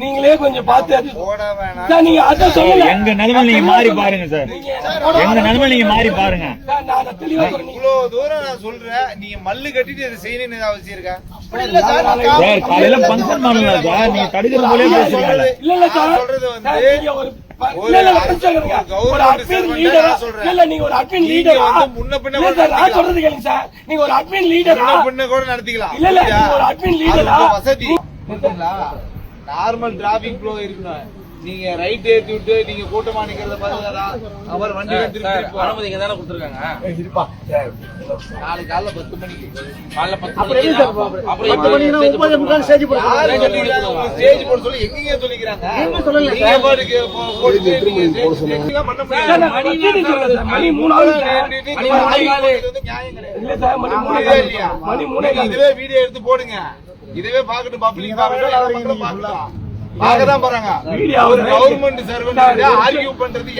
நீங்களே கொஞ்சம் பார்த்து அது போட வேணாம் சார் நீங்க அதான் சொல்லல. எங்க நிலைமை நீங்க மாறி பாருங்க சார். எங்க நிலைமை நீங்க மாறி பாருங்க. அதை இவ்வளவு தூரம் நான் சொல்றேன். நீங்க மல்லு கட்டிட்டு இதை செய்யணும்னு அவசியம் இருக்கா சார், காலையில ஃபங்க்ஷன் பண்ணலாம் சார். நீங்க தடுக்கிற போலே பேசுறீங்க. இல்ல இல்ல சார். சொல்றது வந்து நடத்திக்கலாம். சொல்றது கேளுங்க சார். நீங்க ஒரு admin leader-ஆ- முன்ன பின்ன கூட நடத்திக்கலாம் இல்ல, இல்ல, புரியுதா? நீங்க ஒரு admin அது leader-ஆ- உங்க வசதி நார்மல் டிராபிக் ஃப்ளோ இருக்கணும் நீங்க ரைட் ஏத்தி விட்டு நீங்க கூட்டமா நிக்கிறத பாத்தீங்களா அவர் வண்டி எடுத்துட்டு. அனுமதி இங்க தானே கொடுத்துருக்காங்க இருப்பா. நாளைக்கு காலைல பத்து மணிக்கு காலைல பத்து மணிக்கு அப்புறம் பத்து மணிக்குன்னா ஒன்பதே முக்கால் stage போட யாரு stage சொல்லிக்கிறாங்க? போடுவாங்க. உங்களுக்கு stage போட சொல்லி எங்கேங்க சொல்லிக்கிறாங்க? நீங்க பாட்டுக்கு நீங்க பண்ண முடியாது. மணி. மணி மூணு ஆகுது சார். மணி மூணே காலு. இது வந்து நியாயம் கிடையாது. இல்ல சார், மணி. இல்லையா? மணி மூணே நீங்க ஆகுது. இதுவே வீடியோ எடுத்து போடுங்க இதுவே பாக்கட்டும் பப்ளிக் பாக்கட்டும் பார்க்கதான் போறாங்க கவர்மெண்ட் சர்வெண்ட் ஆர்கியூ பண்றது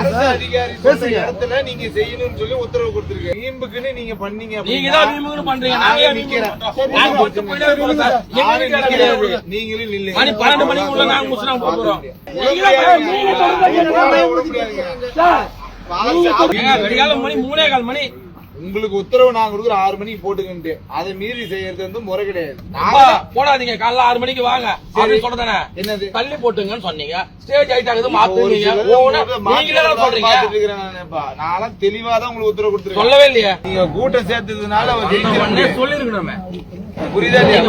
அரசு அதிகாரி இடத்துல நீங்க செய்யணும்னு சொல்லி உத்தரவு கொடுத்திருக்கீங்க வீம்புக்குன்னு நீங்க பண்ணீங்க நீங்க அப்படின்னா தான் வீம்புக்குன்னு பண்றீங்க நாங்க நிக்கிறேன். நீங்களும். மணி பன்னெண்டு மணிக்கு உள்ள நாங்க முடிச்சு நாங்க போறோம் நீங்க மணி மூணே கால் மணி உங்களுக்கு உத்தரவு நாங்க கொடுக்குற ஆறு மணிக்கு போட்டுக்கிட்டு அதை மீறி செய்யறது வந்து முறை கிடையாது. போடாதீங்க. காலைல ஆறு மணிக்கு வாங்க. சொல்றதானே என்னது? தள்ளி போட்டுங்கன்னு சொன்னீங்க. ஸ்டேஜ் ஹைட் ஆகுது ஒரு மாத்துவீங்க சிலர் ஒவ்வொண்ணா மாத்தி நீங்களே தான் சொல்றீங்க. பார்த்துட்டு இருக்கிறேன் நானேப்பா. நான்லாம் தெளிவாதான் உங்களுக்கு உத்தரவு கொடுத்துருக்கேன். சொல்லவே இல்லையே. நீங்க கூட்டம் சேர்த்ததுனால. சொல்லிருக்கணுமே. புரியுதா? நீங்க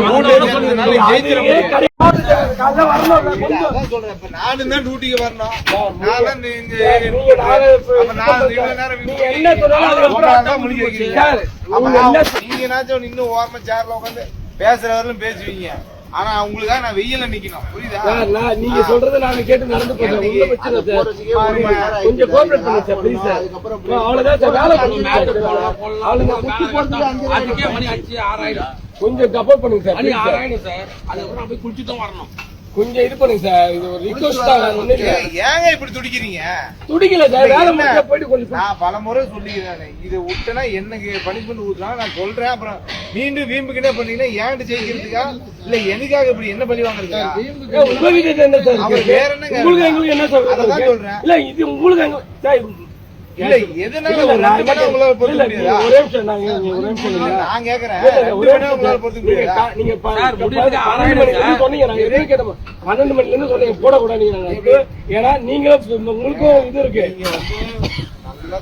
நானும் தான் டியூட்டிக்கு வரணும். நான் தான் இந்த சார், ஏரியா நீங்க நாலு அப்ப நான் இவ்வளவு நேரம் நீங்க என்ன சொன்னாலும் முடிஞ்சு வைக்கிறீங்க. நீங்கனாச்சும் இன்னும் ஓரமா சேர்ல உட்காந்து பேசுறவர்களும் பேசுவீங்க ஆனா உங்களுக்காக நான் வெயில நிக்கணும். புரியுதா? சார், நான் நீங்க சொல்றதை நான் கேட்டு நடந்து போறேன். உள்ள பிரச்சனை சார். கொஞ்சம் கோஆபரேட் பண்ணுங்க சார் ப்ளீஸ் சார். அவ்வளவுதான் சார் வேலை பண்ணுங்க அவ்வளவுதான் அஞ்சு மணி அடிச்சு ஆறாயிடும் கொஞ்சம் சப்போர்ட் பண்ணுங்க சார் please சார். அதுக்கப்புறம் போய் குளிச்சுட்டு தான் வரணும். கொஞ்சம் இது பண்ணுங்க சார். இது ஒரு ரிக்வஸ்ட் தான். ஏங்க இப்படி துடிக்கிறீங்க? துடிக்கல சார். வேலை முடிஞ்சா போயிட்டு கொஞ்சம் நான் பல முறை சொல்லிக்கிறேன். இது விட்டனா எனக்கு பனிஷ்மெண்ட் ஊத்துறாங்க? நான் சொல்றேன். அப்புறம் மீண்டும் வீம்புக்கிட்டே பண்ணீங்கன்னா ஏன்ட்டு ஜெயிக்கிறதுக்கா? இல்ல எனக்காக இப்படி என்ன பழி வாங்குறதுக்கா? உங்க என்ன சார் அவர்? வேற என்னங்க? உங்களுக்கு எங்களுக்கு என்ன சார்? அதான்? சொல்றேன். இல்ல இது உங்களுக்கு சார், இல்ல எதனால ஒரு ரெண்டு மணி உங்களால முடியாதா? ஒரே நிமிஷம் நாங்க ஒரே நிமிஷம். நான் கேக்குறேன் ஒரே உங்களால முடியாதா? நீங்க சார், முடிவுக்கு. சொன்னீங்க நாங்க கேட்டோம் பன்னெண்டு மணில இருந்து சொன்னீங்க நாங்க. அதுக்கு. ஏன்னா நீங்களும் உங்களுக்கும் இது இருக்கு. நல்லா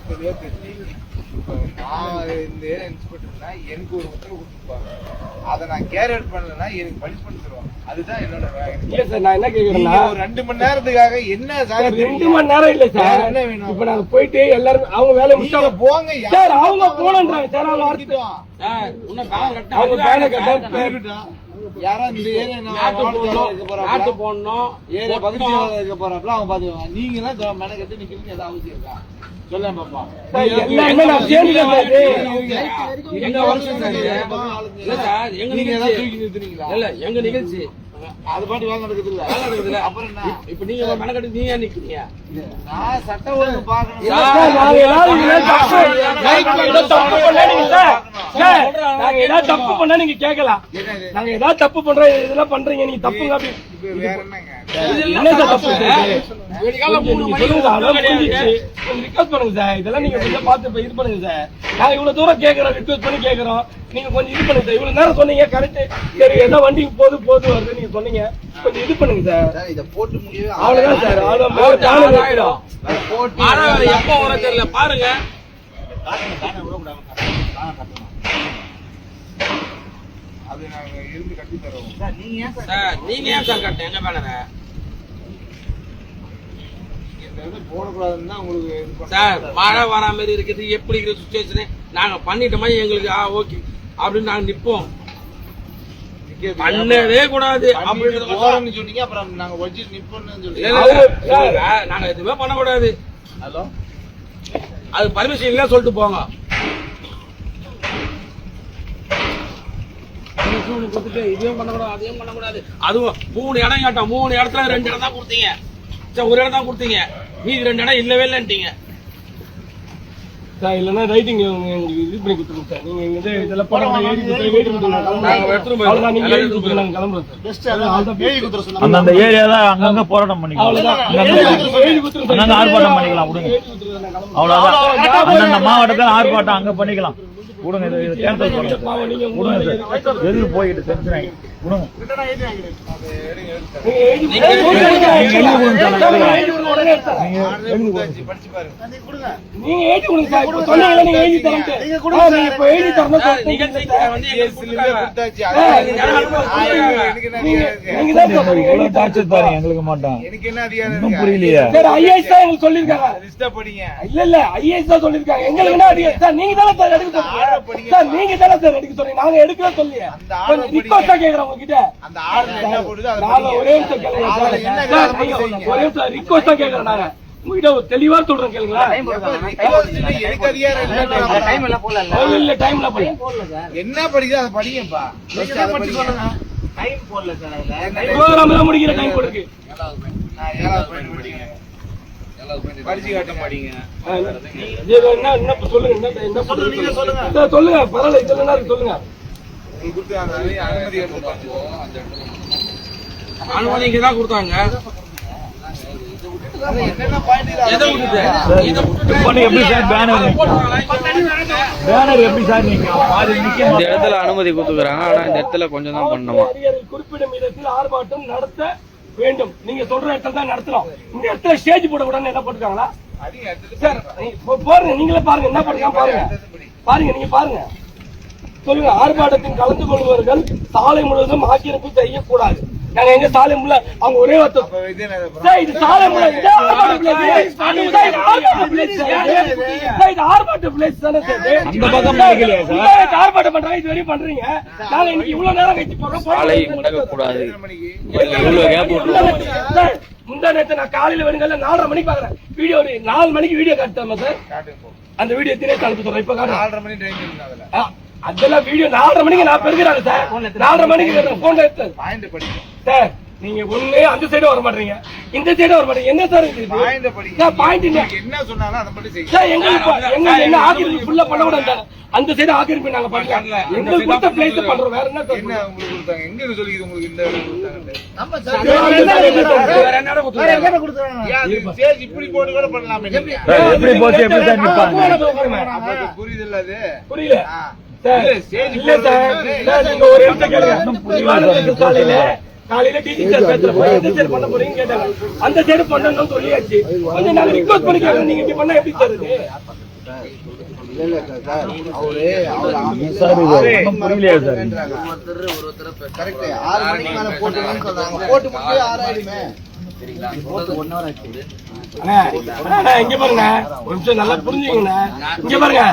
நான் இந்த இன்ஸ்பெக்டர்னா எனக்கு ஒரு உத்தரவு கொடுத்துருப்பாங்க. அதை நான் கேர் அவுட் பண்ணலன்னா எனக்கு பனிஷ்மெண்ட் தருவாங்க. அதுதான் என்னோட இல்ல சார் நான் என்ன கேக்குறேன்னா ஒரு ரெண்டு மணி நேரத்துக்காக என்ன சார், ரெண்டு மணி நேரம் இல்ல சார். என்ன வேணும்? இப்ப நாங்க போயிட்டு எல்லாரும் அவங்க வேலை முடிச்சாங்க. போங்க சார் அவங்க போனன்றாங்க சார் அவங்க இருக்கட்டும். சார் இன்னும் பேன் கட்ட அவங்க பேனை கட்ட ஏரியா ஏரியா பாத்துக்குவாங்க நீங்க எல்லாம் மெனக்கட்டு நிக்கிறதுக்கு ஏதாவது அவசியம் இருக்கா? எங்க வருஷம்? இல்ல எங்க நிகழ்ச்சி இல்ல அது பாட்டு வேலை நடக்குது இல்ல வேலை நடக்குதுல்ல? அப்புறம் என்ன? இப்ப நீங்க மெனக்கட்டு ஏன் நிக்கிறீங்க நான் சட்ட ஒழுங்கு பாக்கணும் ஏதாவது தப்பு- பண்ணா நீங்க கேட்கலாம். நாங்க ஏதாவது தப்பு பண்றோம் இதெல்லாம் பண்றீங்க நீங்க தப்புங்க என்ன சார்? தப்பு request பண்ணுங்க சார். இதெல்லாம் நீங்க கொஞ்சம் பார்த்து இது பண்ணுங்க சார். நாங்க இவ்வளவு தூரம் கேக்குறோம், request பண்ணி கேக்குறோம். நீங்க கொஞ்சம் இது பண்ணுங்க சார். இவ்வளவு நேரம் சொன்னீங்க, correct. சரி, ஏதோ வண்டி போகுது, போகுது வருது, நீங்க சொன்னீங்க. கொஞ்சம் இது பண்ணுங்க சார். இத போட்டு முடியவே அவ்வளவுதான் சார். அவ்வளவு போட்டு தானே ஆறாயிரம். போட்டு மழை வேற எப்போ வர தெரியல பாருங்க அது நாங்க இருந்து கட்டி தருவோம் சார் நீங்க ஏன் சார் கட்ட எங்க இது போடக்கூடாதுன்னு தான் உங்களுக்கு இது பண்ண சார் மழை வர மாதிரி இருக்குது. எப்படி இருக்கிற சுச்சுவேஷனு நாங்க பண்ணிட்டோமா எங்களுக்கு ஆ ஓகே அப்படின்னு நாங்க நிப்போம். பண்ணவே கூடாது. போறோம்னு சொன்னீங்க அப்புறம் நாங்க நிப்போம்னு சொல்லி. எதுவுமே பண்ணக்கூடாது. ஹலோ? அது பர்மிஷன் இல்ல சொல்லிட்டு போங்க. கொடுத்துட்டு இதையும் பண்ணக்கூடாது அதையும் பண்ணக்கூடாது. அதுவும் மூணு இடம் கேட்டோம். மூணு இடத்துல ரெண்டு இடம் தான் கொடுத்தீங்க. சரி ஒரு இடம் தான் கொடுத்தீங்க. மீதி ரெண்டு இடம் இல்லவே இல்லைன்ட்டீங்க. சார் இல்லைன்னா ரைட்டிங் எங்களுக்கு இது பண்ணி கொடுத்துருங்க சார். நீங்க இது இதெல்லாம் படம் எழுதி கொடுத்து எழுதி கொடுத்துருங்க நாங்க எடுத்துட்டு போயிடுவோம். அவ்வளவுதான். நீங்க எழுதி கொடுத்துருங்க. நாங்க கிளம்புறோம் சார். சொன்னாங்க அந்தந்த ஏரியால அங்கங்க போராட்டம் பண்ணிக்கலாம். அங்கங்க ஆர்ப்பாட்டம் பண்ணிக்கலாம். விடுங்க. அவ்வளவுதான். அந்தந்த மாவட்டத்தில் ஆர்ப்பாட்டம் அங்க பண்ணிக்கலாம். விடுங்க கேன்சல் பண்ணுங்க பாவம், நீங்க உங்க விடுங்க சார் எதிர்த்து போய்கிட்டு டென்ஷன் எங்களுக்கு அதிகாரம் மாட்டான் எனக்கு என்ன அதிகாரம் இன்னும் இருக்கு? புரியலையே சார் ஐஏஎஸ் தான் படிங்க இல்ல இல்ல ஐஏஎஸ் தான் சொல்லிருக்காங்க எங்களுக்கு என்ன ஐடியா சார் நீங்க தானே சார் எடுக்க சொன்னீங்க சார் நீங்க தானே சார் எடுக்க சொன்னீங்க நாங்க எடுக்கல சொல்லியே அந்த கேக்குறேன் அந்த ஆர்டர் என்ன போடுதோ நாங்க. ஒரே நிமிஷம் கேளுங்க. ஒரே நிமிஷம் ரிக்வஸ்டா கேக்குறோம் நாங்க உங்ககிட்ட ஒரு தெளிவா சொல்றேன் கேளுங்களேன். இல்ல டைம்ல என்ன படிக்குதோ? அதை படிங்கப்பா. முடிக்கிற டைம். படிச்சு காட்ட மாட்டீங்க இது என்ன சொல்லுங்க என்ன என்ன சொல்லுங்க சொல்லுங்க. பரவாயில்ல சொல்லுங்க. கொடுத்து அனுமதி. அனுமதி இங்க தான் கொடுத்தாங்க. அனுமதி கொடுத்துக்கிறாங்க. ஆனா இந்த இடத்துல கொஞ்சம் தான் பண்ணணுமா? அதிகாரிகள் குறிப்பிடும் இடத்தில் ஆர்ப்பாட்டம் நடத்த வேண்டும். நீங்க சொல்ற இடத்துல தான் நடத்தணும். இந்த இடத்துல ஸ்டேஜ் போட கூடாதுன்னு என்ன போட்டுருக்காங்களா? பாருங்க. நீங்களே பாருங்க. என்ன பண்ணுறாங்க பாருங்க. பாருங்க நீங்க பாருங்க. சொல்லுங்க ஆர்ப்பாட்டத்தில் கலந்து கொள்பவர்கள் சாலை முழுவதும் ஆக்கிரமிப்பு செய்யக்கூடாது. நாங்க எங்க சாலை முள்ள அவங்க ஒரே இது சாலை முள்ள- இது ஆர்ப்பாட்ட place. சார், இது. ஆர்ப்பாட்ட place சார். சார், இது ஆர்ப்பாட்ட place தானே சார் ஆர்ப்பாட்டம் பண்றாங்க இது வரையும் பண்றீங்க. நாங்க இன்னைக்கு இவ்வளவு நேரம் கழிச்சு போறோம். சாலை முடக்கக்கூடாது முந்தா நேத்து நான் காலையில வருங்கல்ல நாலரை மணிக்கு பாக்குறேன். வீடியோ நாலு மணிக்கு வீடியோ காட்டுமா சார். அந்த வீடியோ தினேஷ் அனுப்பி சொல்றேன் இப்ப காட்டுறேன். நாலரை மணி டைம் அதெல்லாம் வீடியோ நாலரை மணிக்கு நான் பெருக்கிறாங்க சார் நாலரை மணிக்கு போன்ல படிங்க. சார் நீங்க ஒண்ணு அந்த சைடு வர மாட்டீங்க. இந்த சைடு வர மாட்டீங்க. என்ன சார் இது? பாயிண்ட் என்ன? என்ன சொன்னாலும் அதை மட்டும் செய்யுங்க. சார் எங்களுக்கு ப- எங்களுக்கு என்ன ஆக்கிரமிப்பு ஃபுல்லா பண்ண கூடாது. அந்த சைடு ஆக்கிரமிப்பு நாங்க பண்ணல. கொடுத்த பிளேஸ் பண்றோம். வேற என்ன சார் என்ன உங்களுக்கு கொடுத்தாங்க? எங்க சொல்லிக்குது உங்களுக்கு இந்த? நம்ம சார், என்ன? வேற என்ன வேற கொடுத்தாங்க? stage இப்படி போட்டு கூட பண்ணலாமே எப்படி போச்சு? எப்படி நிப்பாங்க? அது? புரியல. சார் சார் சார் காலையில காலையில டிஜி சார் பேசுறப்ப எந்த சைடு பண்ண போறீங்கன்னு கேட்டாங்க அந்த சைடு பண்ணணும்னு சொல்லியாச்சு கொஞ்சம் நாங்க ரிக்வஸ்ட் பண்ணி கேட்கறோம் நீங்க இப்படி பண்ணா எப்படி சார் சார் சார் போட்டுருங்கன்னு சொல்றாங்க போட்டு ஆறு ஆயிடுமே அண்ணா, அண்ணா, இங்க பாருங்க. ஒரு நிமிஷம் நல்லா புரிஞ்சுங்கண்ணா இங்க பாருங்க.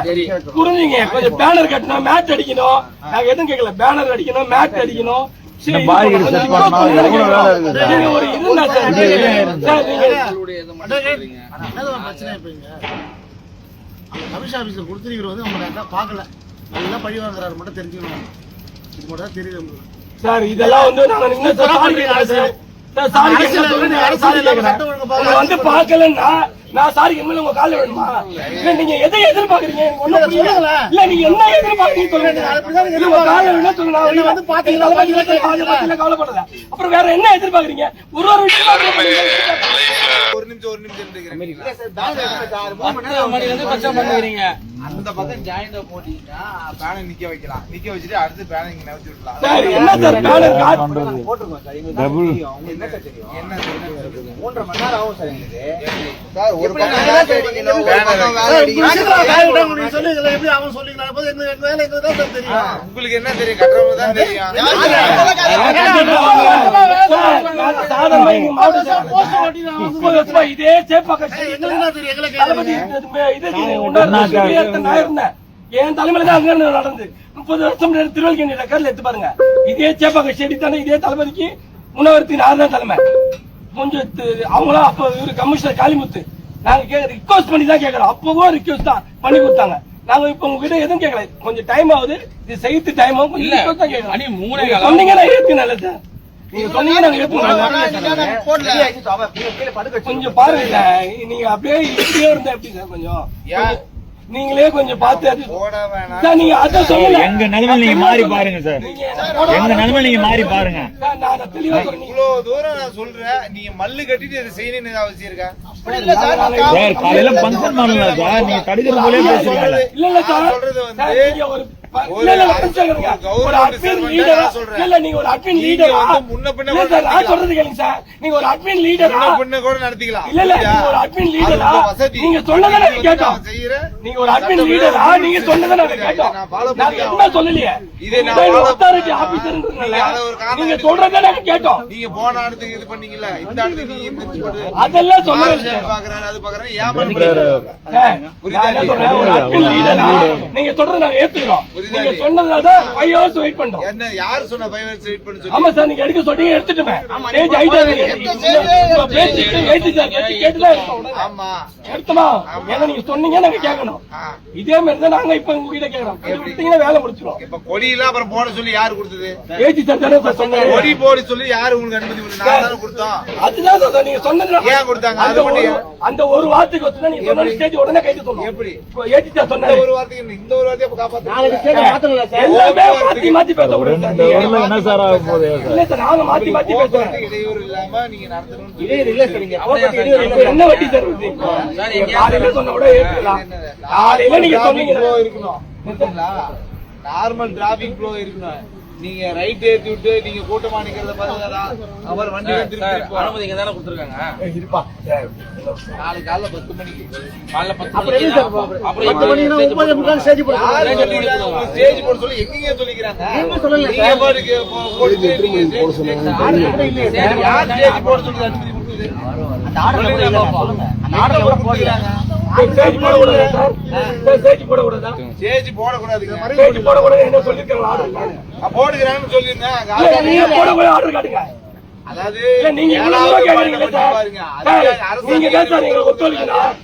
புரிஞ்சுங்க. கொஞ்சம் பேனர் கட்டணும் மேட் அடிக்கணும். நாங்க எதுவும் கேட்கல. பேனர் அடிக்கணும் மேட் அடிக்கணும். கமிஷன் ஆபீஸ்ல கொடுத்துருக்கிற வந்து அவங்க பாக்கல நல்லா பழி வாங்குறாரு மட்டும் தெரிஞ்சுக்கணும். இது மட்டும் தான் தெரியுது சார் இதெல்லாம் வந்து நாங்க சார் வந்து பார்க்கலன்னா நான் சாரி கேட்கணும் உங்க காலைல வேணுமா இல்ல நீங்க எதை எதிர்பார்க்கறீங்க. இல்ல நீங்க என்ன எதிர்பார்க்கறீங்க சொல்லுங்க. உங்க வேணா சொல்லுங்க வந்து பாத்தீங்களா, கவலைப்படல. அப்புறம் வேற என்ன எதிர்பார்க்கறீங்க? ஒரு ஒரு விஷயமா ஒரு நிமிஷம் ஒரு நிமிஷம் அந்த பக்கம் ஜாயிண்ட போட்டீங்கன்னா பேனை நிக்க வைக்கலாம் நிக்க வச்சுட்டு அடுத்து பேனை இங்க நகர்த்தி விடலாம் சார் என்ன சார் பேனர் காட்டு டபுள் என்ன என்ன மூன்றரை மணி நேரம் ஆகும் சார் எங்களுக்கு சார் ஒரு பக்கம் வேலை அடிக்கணும், வேலை சார், அடிக்கணும். எப்படி அவன் சொல்லிக்கலாம் போது எங்க எங்க வேலை எங்களுக்கு தான் சார் தெரியும் உங்களுக்கு என்ன தெரியும் தான் தெரியும் வருஷமா இதே எங்களுக்கு என்ன தெரியும் எங்களுக்கு இது உண்டான நான் இருந்தேன். என் தலைமையில தான் அங்க நடந்து. முப்பது வருஷம் திருவள்ளுவர் ரெக்கார்ட்ல எடுத்து பாருங்க. இதே சேப்பாக்க செடி தானே இதே தளபதிக்கு முன்னவர்த்தி நான் தான் தலைமை. கொஞ்சம் அவங்களும் அப்ப இவரு கமிஷனர் காளிமுத்து. நாங்க கேட்க ரிக்வஸ்ட் பண்ணி தான் கேட்கறோம் அப்பவும் ரிக்வஸ்ட் தான் பண்ணி கொடுத்தாங்க. நாங்க இப்ப உங்ககிட்ட எதுவும் கேட்கல கொஞ்சம் டைம் ஆகுது. இது செய்து டைம் ஆகும். கொஞ்சம் இல்ல, கேட்கறோம். மணி மூணே நீங்க சொன்னீங்க சார் நீங்க சொன்னீங்க நாங்க ஏத்துனோம் கொஞ்சம் பாருங்க. நீங்க அப்படியே இப்படியே இருந்தா எப்படி சார் கொஞ்சம்? நீங்களே கொஞ்சம் பார்த்து அது போட வேணாம் சார் நீங்க அதை சொல்லல. எங்க நிலைமை நீங்க மாறி பாருங்க சார். எங்க நிலைமை நீங்க மாறி பாருங்க. இவ்வளவு தூரம் நான் சொல்றேன். நீங்க மல்லு கட்டிட்டு இதை செய்யணும்னு அவசியம் இருக்கா சார் காலையில ஃபங்க்ஷன் பண்ணலாம் சார் நீங்க தடுக்கிற போலே பேசுறீங்க இல்ல இல்ல சார். சொல்றது வந்து அதெல்லாம் சொல்றேன், நீங்க சொல்றதை நாங்க ஏத்துக்கிறோம். நீங்க? சொன்னதுனால தான் five hours wait பண்றோம். என்ன யாரு சொன்ன five minutes wait பண்ண சொல்லி? ஆமா சார் நீங்க எடுக்க சொன்னீங்க எடுத்துட்டுமே ஸ்டேஜ் இப்ப பேசிட்டு சார். ஆமா எடுத்தோமா ஏன்னா நீங்க சொன்னீங்க நாங்க கேட்கணும். இதே மாதிரி தான் நாங்க இப்ப உங்ககிட்ட கேக்குறோம் விட்டீங்கன்னா வேலை முடிச்சிரும் இப்ப கொடியெல்லாம் அப்புறம் போட சொல்லி யாரு கொடுத்தது ஏத்தி சார் தானே சார் சொன்னாரு கொடி போட சொல்லி யாரு உங்களுக்கு அனுமதி தானே கொடுத்தோம் அதுதான் சார் நீங்க சொன்னது ஏன் கொடுத்தாங்க? அந்த அது மட்டும் ஒரு அந்த ஒரு வார்த்தைக்கு வச்சுதான் நீங்க சொன்ன ஸ்டேஜ் உடனே கைது சொல்லணும் எப்படி? ஏத்தி சார் சொன்னாரு ஒரு வார்த்தைக்கு? இந்த ஒரு வார்த்தையை அப்ப காப்பாத்து எல்லாமே மாத்தி மாத்தி ஊர்ல என்ன சார் ஆக போகுது இல்ல சார் நாங்க மாத்தி மாத்தி பேசுறோம் இடையூறு இல்லாம நீங்க என்ன வட்டி சார் வருது? காலையில சொன்ன கூட ஏத்துக்கலாம் காலையில நீங்க சொன்னீங்க. இருக்கணும். நார்மல் டிராபிக் ஃப்ளோ இருக்கணும். நீங்க ரைட் ஏத்தி விட்டு நீங்க கூட்டமா நிக்கிறத பாத்தீங்களா அவர் வண்டி திருப்பி அனுமதி தானே கொடுத்துருக்காங்க? இருப்பா. நாளைக்கு காலைல பத்து மணிக்கு. காலைல பத்து மணிக்கு. அப்புறம் பத்து ஒன்பது முக்கால் ஸ்டேஜ் போடுறாங்க? உங்களுக்கு ஸ்டேஜ் போட சொல்லி. எங்கேங்க சொல்லிக்கிறாங்க? நீங்க சொல்லல? நீங்க பாட்டுக்கு போ- போட்டுட்டு நீங்க ஸ்டேஜ் ஸ்டேஜ் யாரு சரி, யார் ஸ்டேஜ் போட சொல்லி அனுமதி கொடுத்தது? சொல்லுங்க பாப்போம். எங்க கொடுத்துருக்காங்க? ஸ்டேஜ் போடக்கூடாதா? சார்? ஸ்டேஜ் போடக்கூடாதா? ஸ்டேஜ் போடக்கூடாதுங்க ஸ்டேஜ் போடக்கூடாது என்ன சொல்லிருக்காங்க ஆர்டர் நான் போடுகிறான்னு சொல்லியிருந்தேன் நீங்க போடக்கூடாது ஆர்டர் காட்டுங்க. அதாவது நீங்க நீங்க தான் சார் எங்களுக்கு ஒத்துழைக்கணும்.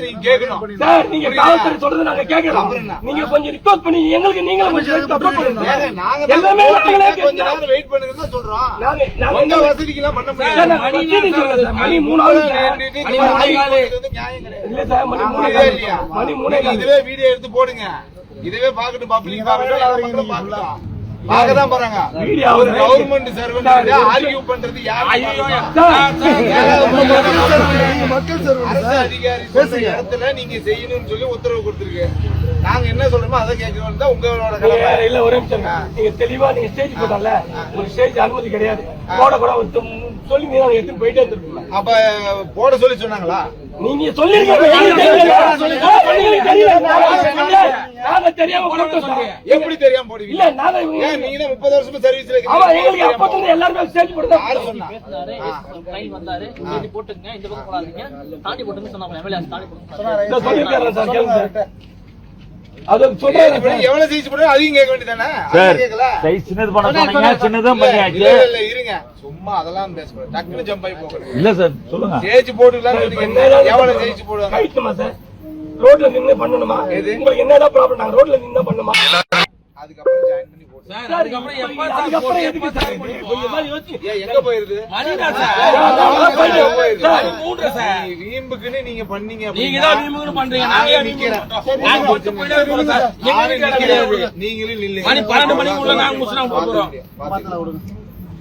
நீங்க கேட்கணும் சார் நீங்க புரியுதா? காவல்துறை சொல்றது நாங்க கேட்கலாம் அப்புறம் என்ன? நீங்க கொஞ்சம் ரிக்வஸ்ட் பண்ணி எங்களுக்கு கொஞ்சம் பண்ணுங்க நாங்க தான் எல்லாமே நாங்களே கொஞ்ச கேட்கலாம் நேரம் வெயிட் பண்ணுங்கன்னு தான் சொல்றோம் நாங்க நாங்க உங்க என்ன- வசதிக்கெல்லாம் பண்ண சார், முடியாது நாங்க வசதி சொல்லல சார். மணி மூணாவது. இல்ல சார் மணி மூணே? மணி மூணே. இதுவே வீடியோ எடுத்து போடுங்க இதுவே பாக்கட்டும் பப்ளிக் பாக்கட்டும் பார்க்கதான் போறாங்க. ஒரு கவர்மெண்ட் சர்வெண்ட் ஆர்கியூ பண்றது யாரு? ஐயோ, சார், அரசு அதிகாரி இடத்துல நீங்க செய்யணும்னு சொல்லி உத்தரவு கொடுத்திருக்கு. நாங்க என்ன சொல்றோமோ அதை கேட்கணும் தான் உங்களோட இல்ல ஒரு நிமிஷம். நீங்க தெளிவா நீங்க ஸ்டேஜ் போட்டோம்ல ஒரு ஸ்டேஜ் அனுமதி கிடையாது. போட கூட சொல்லி நீங்க எடுத்துட்டு போயிட்டே இருந்திருப்போம் அப்ப போட சொல்லி சொன்னாங்களா? நீங்க சொல்லிருக்கீங்க தெரியாம. எப்படி தெரியாம போடுவீங்க? இல்ல நாங்க தான் முப்பது வருஷமா சர்வீஸ்ல ஆமா எங்களுக்கு அப்ப இருந்து எல்லாருமே ஸ்டேஜ் போட்டு தான் யாரு சொன்னா? ட்ரெயின் வந்தாரு, போட்டுங்க, இந்த பக்கம் போடாதீங்க, தாண்டி போட்டுங்க சொன்னாங்க, MLA தாண்டி போட்டுங்க சொன்னாங்க. இதை சொல்லிருக்காரு சார் கேளுங்க சார். அது சொல்றாரு. எவ்வளவு சைஸ் போடுறோம் அதையும் கேட்க வேண்டியதானே சார் கேட்கல. சைஸ் சின்னது பண்ண சொன்னீங்க சின்னதும் இல்ல, பண்ணியாச்சு. இல்ல, இல்ல, இருங்க. சும்மா அதெல்லாம் பேசக்கூடாது. டக்குனு ஜம்ப் ஆகி இல்ல சார் சொல்லுங்க. என்ன எவ்வளவு ஜெயிச்சு போடுவாங்க? சார்? ரோட்ல நின்னு பண்ணணுமா? உங்களுக்கு என்னடா ப்ராப்ளம் நாங்க ரோட்ல நின்னு பண்ணுமா அதுக்கப்புறம் ஜாயின் பண்ணி அதுக்கப்புறம் எதுக்கு சார் கொஞ்சம் மாதிரி யோசிச்சு. எங்க போயிருது? வீம்புக்குன்னு நீங்க பண்ணீங்க நீங்க அப்படின்னா, தான் வீம்புக்குன்னு பண்றீங்க. நாங்க? நாங்க போயிட்டே இருக்கோம் சார். நீங்களும் நில்லுங்க. மணி பன்னெண்டு மணிக்கு உள்ள நாங்க முஸ்லாம் போட்டுறோம் பாத்துக்கலாம்.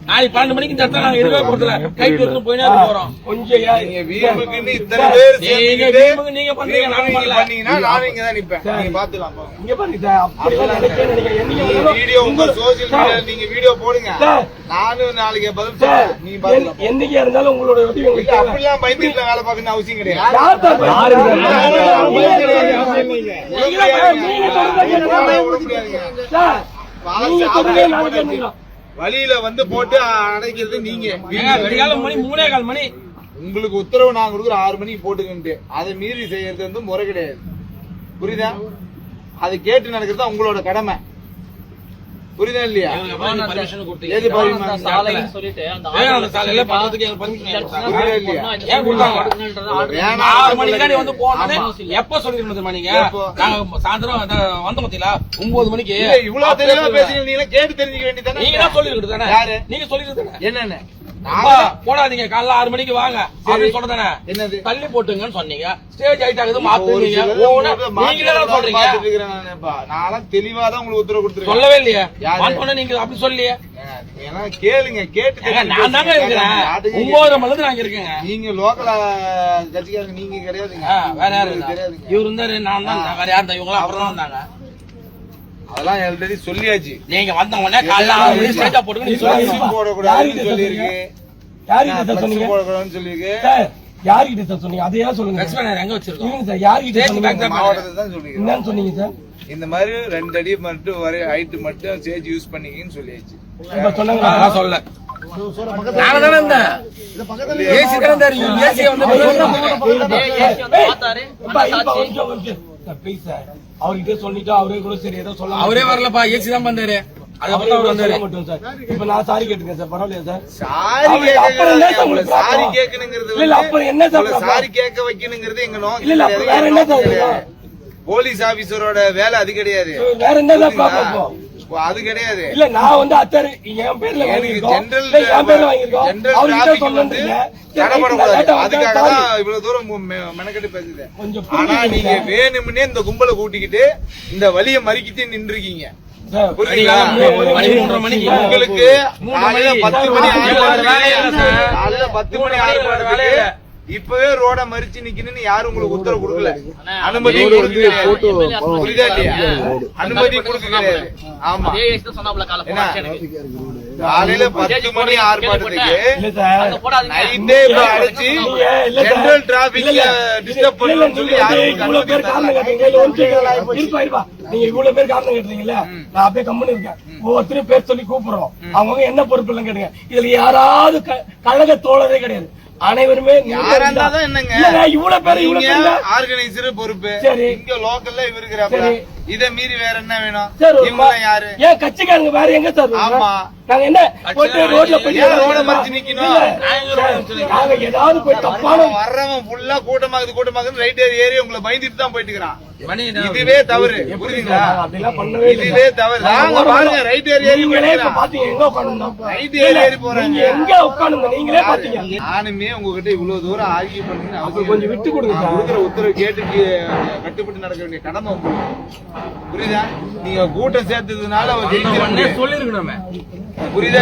நாளைக்கு பன்னெண்டு மணிக்கு இடத்துல நாங்க எதுவே கொடுத்துல கைட்டு எடுத்து போயினே இருக்க போறோம். கொஞ்சம் இத்தனை பேர் நீங்க நீங்க பண்றீங்க, பண்ணல. பண்ணீங்கன்னா இங்க தான் நிப்பேன். நீங்க பாத்துக்கலாம். இங்க பாருங்க நீங்க வீடியோ உங்க சார், மீடியால நீங்க வீடியோ போடுங்க. நானும் நாளைக்கு பதில் சொல்றேன். என்- பாத்துக்கலாம் என்னைக்கா இருந்தாலும் உங்களோட உதவி இல்ல உங்களுக்கு தேவை. அப்படிலாம் பயந்துட்டு வேலை பார்க்கணும்னு அவசியம் கிடையாது? நீங்க நீங்க நீங்க நீங்க நாங்க. வழியில வந்து போட்டு அடைக்கிறது நீங்க. மணி மூணே கால் மணி. உங்களுக்கு உத்தரவு நான் கொடுக்குற ஆறு மணிக்கு போட்டுக்கிட்டு அதை மீறி செய்யறது வந்து முறை கிடையாது. புரியுதா? அதை கேட்டு நடக்கிறது தான் உங்களோட கடமை. புரியுதா இல்லையா? எது வந்து. எப்ப சொல்லிருந்தது? நாங்க? சாயந்தரம் வந்தோம் பாத்தீங்களா ஒன்பது மணிக்கு. இவ்வளவு தெளிவா. பேசுறீங்க நீங்க கேட்டு தெரிஞ்சுக்க வேண்டியதானே நீங்க யாரு? நீங்க சொல்லிருக்குது தானே? என்னன்னு? போடாதீங்க. காலைல ஆறு மணிக்கு வாங்க. அப்படின்னு சொல்றதானே என்னது? தள்ளி போட்டுங்கன்னு சொன்னீங்க. ஸ்டேஜ் ஹைட் ஆகுது உங்களுக்கு நீங்களே தான் சொல்றீங்க. நான்லாம் தெளிவா தான் உங்களுக்கு உத்தரவு கொடுத்துருக்கேன். சொல்லவே இல்லையே. யாரு? மாத்தோட நீங்க அப்படி சொல்லியே. ஏன்னா கேளுங்க கேட்டு நான் தாங்க. இருக்கிறேன். ஒன்பதரை மணில நாங்க இருக்கேங்க. நீங்க லோக்கல் கட்சிக்காரங்க நீங்க கிடையாதுங்க. வேற யாரு உங்களுக்கு இருந்தா? தெரியாதுங்க இவரு இருந்தாரு நான் தான். வேற யார் இருந்தா? இவங்களாம் அப்புறம் தான் இருந்தாங்க. அதெல்லாம் ஆல்ரெடி சொல்லியாச்சு நீங்க வந்த உடனே காலைல ஆறு மணி ஸ்டேஜா ஃபிளெக்ஸ் போடக்கூடாதுன்னு சொல்லியிருக்கு ஃபிளெக்ஸ் சொன்னீங்க போடக்கூடாதுன்னு சொல்லியிருக்கு சார் யார்கிட்ட சார் சொன்னீங்க அதையா சொல்லுங்க எங்க வச்சிருக்கோம் சார் தான் மாவட்டத்தை தான் சொல்லியிருக்கோம் என்னன்னு சொன்னீங்க சார் இந்த மாதிரி ரெண்டு அடி மட்டும் வரை ஹைட் மட்டும் ஸ்டேஜ் யூஸ் பண்ணிக்கின்னு சொல்லியாச்சு இப்ப சொன்னாங்க அதெல்லாம் சொல்ல ஏசி வந்து அவர்கிட்ட சொல்லிட்டு அவரே கூட சரி ஏதோ சொல்ல அவரே வரலப்பா ஏசி தான் வந்தாரு. மாட்டோம் சார். இப்ப நான் சாரி கேட்டுக்கேன் சார் பரவாயில்லையா சார்? சாரி அப்புறம் என்ன சார்? கேட்கணுங்கிறது இல்ல, அப்புறம் என்ன சார்? சாரி கேட்க வைக்கணுங்கிறது எங்க நோக்கம் இல்ல, வேற என்ன சார். போலீஸ் ஆபீசரோட வேலை அது கிடையாது. வேற என்ன அது கிடையாது. இல்ல நான் வந்து அத்தாரு என் பேர்ல இல்ல, என் பேர்ல வாங்கியிருக்கோம். ஜெனரல் அவர்கிட்ட அதுக்காக தான் இவ்வளவு தூரம் மெனக்கெட்டு பேசுது ஆனா நீங்க. வேணும்னே இந்த கும்பலை கூட்டிக்கிட்டு இந்த வழியை மறிக்கிட்டு நின்றுருக்கீங்க. உங்களுக்கு. பத்து மணி ஆறு பத்து மூணு ஆறு வேலை மணிக்கு இல்ல. இப்பவே ரோட மறிச்சு நிக்கணும்னு யாரும் உங்களுக்கு உத்தரவு கொடுக்கல. அனுமதி கொடுக்கல. புரியுதா இல்லையா? அனுமதி ஏசி கொடுக்க சொன்னாப்புல. கிடையாது ஆமா. காலையில பத்து மணி ஆர்ப்பாட்டத்துக்கு இல்ல சார். அங்க போடாதீங்க. நைட்டே இப்ப அடிச்சு. ஜெனரல் டிராபிக்ல டிஸ்டர்ப் பண்ணணும்னு சொல்லி யாரும். நீங்க இவ்வளவு பேர் காரணம் கேட்டீங்கல்ல நான் அப்படியே கம்முன்னு இருக்கேன். ஒவ்வொருத்தரும் பேர் சொல்லி கூப்பிடுறோம். அவங்க என்ன பொறுப்பு இல்லைன்னு கேட்டுங்க இதுல யாராவது க- கழக தோழரே கிடையாது. அனைவருமே இவ்வளவு பேர் இவ்வளவு ஆர்கனைசர் பொறுப்பு. சரி. இங்க லோக்கல்ல இவரு இருக்கிறாப்ல சரி. இத மீறி வேற என்ன வேணும்? இவங்க யாரு? ஏன் கட்சிக்காரங்க வேற எங்க சார் இருக்காங்க? ஆமா. நாங்க என்ன போயிட்டு ரோட்ல ரோட மறிச்சு நிக்கணும்? நாங்க ஏதாவது போய் தப்பான அவன் வர்றவன் ஃபுல்லா கூட்டமாகுது கூட்டமாகுது ரைட் ஏறி உங்களை பயந்துட்டு தான் போயிட்டு இருக்கிறான். இதுவே தவறு. புரியுதுங்களா இதுவே தவறு. நாங்க பாருங்க ரைட் ஏறி ஏறி ரைட் ஏறி ஏறி போறாங்க. எங்க உட்கார்ந்து நீங்களே பாத்தீங்க. நானுமே உங்ககிட்ட இவ்வளவு தூரம் ஆர்கியூ பண்ணி அப்ப கொஞ்சம் விட்டு கொடுங்க. கொடுக்குற உத்தரவு கேட்டு கி- கட்டுப்பட்டு நடக்க வேண்டிய கடமை உங்களுக்கு. புரியுதா? நீங்க கூட்டம் சேர்த்ததுனால. சொல்லிருக்கணுமே புரியுதா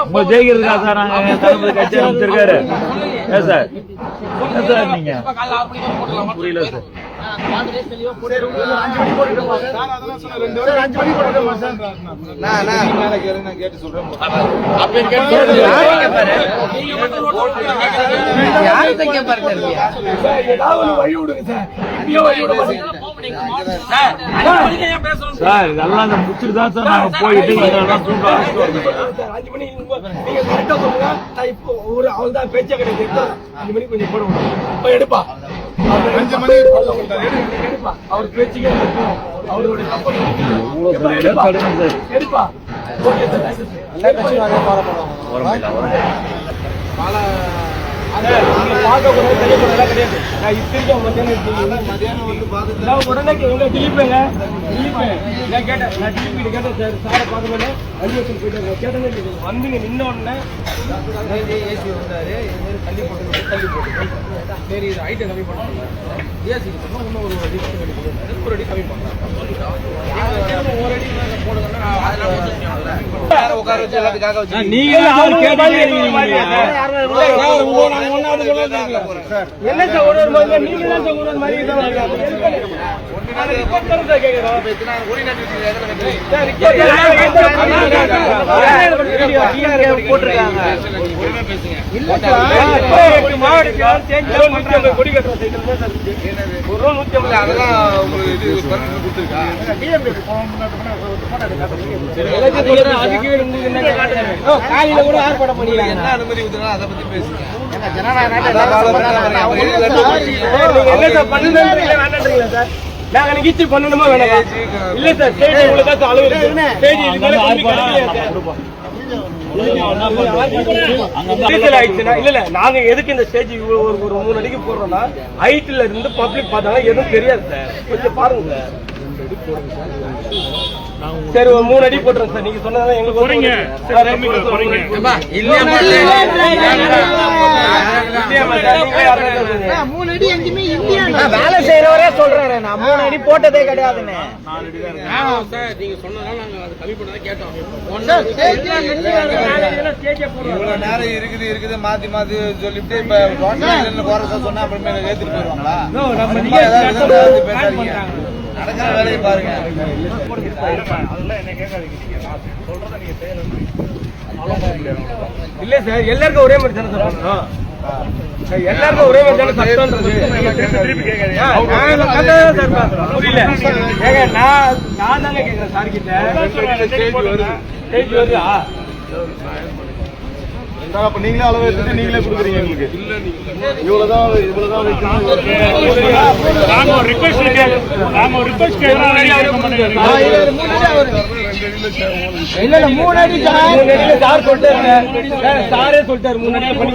உங்களை ஜெயிக்கிறதுக்கா சார் நாங்க தளபதி கட்சி அமைச்சிருக்காரு ஏன் சார்? சார் நீங்க? புரியல சார். சார், இதெல்லாம் அந்த முடிச்சுட்டு தான் சார் நாங்க போயிட்டு இதெல்லாம் அஞ்சு மணி நீங்க சொல்லுங்க நான் இப்போ ஒரு அவள் தான் பேச்சே கிடையாது அஞ்சு மணிக்கு கொஞ்சம் போட விடுங்க இப்ப எடுப்பா அஞ்சு மணி எடுப்பா அவர் பேச்சுக்கே அவருடைய எடுப்பா. ஓகே சார் உடனே உங்க திலீப்புங்க திலீப்பு நான் கேட்டேன் நான் திலீப் கிட்ட கேட்டேன் சார் சாரை வண்டி வச்சு போயிட்டு கேட்டேன்னு கேட்டேன் வந்துங்க நின்ன உடனே ஏசி வந்தாரு. தள்ளி போட்டு தள்ளி போட்டு சரி இது ஹைட்டை கம்மி பண்ணுறாங்க ஏசி சொன்னா இன்னும் ஒரு அடி கம்மி பண்ணி கொடுத்தாரு. ஒரு அடி கம்மி பண்ணுறாங்க ஒரு அடி மேல போடுங்கன்னா உட்கார வச்சு எல்லாத்துக்காக வச்சு நீங்க என்ன சார் ஒரு ஒரு மாதிரி நீங்க தான் சார் ஒரு மாதிரி காலையில கூட ஆர்ப்பாட்டம். என்ன அனுமதி அதை பத்தி பேசுங்க நாங்க நிகழ்ச்சி பண்ணணுமா இல்ல சார் ஸ்டேஜ் உங்களுக்கு அளவு ஸ்டேஜ் சார் இல்ல நாங்க எதுக்கு இந்த ஸ்டேஜ் ஒரு ஒரு மூணு அடிக்கு போடுறோம்னா ஹைட்ல இருந்து பப்ளிக் பார்த்தாங்க எதுவும் தெரியாது சார் கொஞ்சம் பாருங்க சார் சரி. ஒரு மூணு அடி போட்டுருங்க சார். நீங்க சொன்னதான் எங்களுக்கு. சார், ஒரு மூணு அடி சார், சொல்லுங்க. வேலை செய்யறவரே சொல்றாரு நான் மூணு அடி போட்டதே கிடையாதுன்னு சார், நீங்க சொன்னதால நாங்க அதை கம்மி பண்ணதான் கேட்டோம். ஒண்ணு இவ்வளவு நேரம் இருக்குது இருக்குது மாத்தி மாத்தி சொல்லிட்டு இப்ப சொன்னா அப்புறமே எனக்கு ஏத்துட்டு போயிருவாங்களா? நடக்கிற வேலையை பாருங்க. அதெல்லாம் என்ன கேட்காதீங்க நீங்க நான் சொல்றதை நீங்க செய்யணும் இல்ல சார் எல்லாருக்கும் ஒரே மாதிரி தானே எல்லாருக்கும் ஒரே மாதிரி. புரியல. ஏங்க நான் நான் தாங்க கேட்கிறேன் சார் கிட்ட ஸ்டேஜ் வருது. வருதா அப்ப நீங்களே அளவு எடுத்துட்டு நீங்களே கொடுக்குறீங்க எங்களுக்கு. இவ்வளவுதான் இவ்வளவுதான் நாங்க ஒரு ரிக்வெஸ்ட் நாங்க ஒரு ரிக்வெஸ்ட் இல்ல இல்ல மூணு அடி சார். சார் சொல்லிட்டாரு. சார், சாரே சொல்லிட்டாரு. மூணு அடியில பண்ணி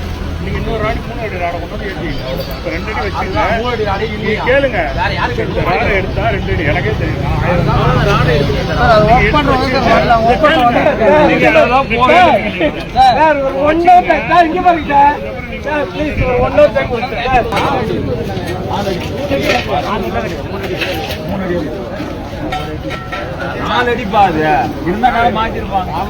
நீங்க இன்னொரு மூணு அடி கொண்டு வந்து ஏற்றிங்க இப்ப ரெண்டு அடி வச்சுங்க நீங்க கேளுங்க ராடை எடுத்தா ரெண்டு அடி எனக்கே தெரியும். நாலு இருந்தா மாட்டிருப்பாங்க